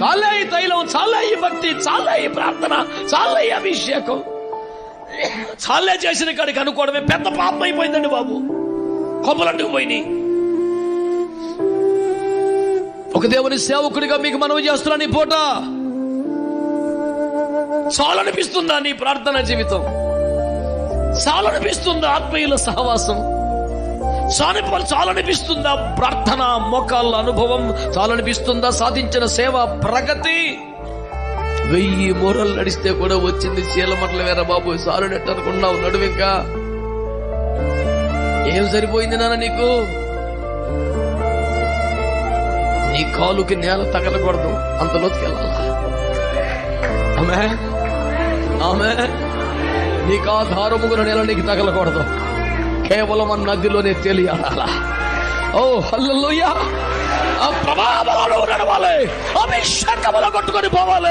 చాలా ఈ తైలం చాలా ఈ భక్తి చాలా ఈ ప్రార్థన చాలా ఈ అభిషేకం. చాలే చేసిన కాడికి అనుకోవడమే పెద్ద పాపం అయిపోయిందండి బాబు. కొమ్మలంటుకు పోయినాయి. ఒక దేవుని సేవకుడిగా మీకు మనవి చేస్తున్నాను ఈ పూట. చాలనిపిస్తుందా నీ ప్రార్థన జీవితం? చాలనిపిస్తుందా ఆత్మీయుల సహవాసం? చాని చాలనిపిస్తుందా? ప్రార్థన మోకాళ్ళ అనుభవం చాలనిపిస్తుందా? సాధించిన సేవ ప్రగతి? వెయ్యి మూరలు నడిస్తే కూడా వచ్చింది చీలమట్ల వేరే బాబు సాలునట్టు అనుకున్నావు నడువు ఇంకా ఏం సరిపోయింది నాన్న నీకు? నీ కాలుకి నేల తగలకూడదు అంతలోకి వెళ్ళాలా? ఆమె ఆమె నీకు ఆ నేల నీకు తగలకూడదు. కేవలం ఆ నదిలోనే తేలియాడాలా? ఓ హల్లెలూయా! ఆ ప్రభావంలో నడవాలి. అభిషేకములో కొట్టుకొని పోవాలి.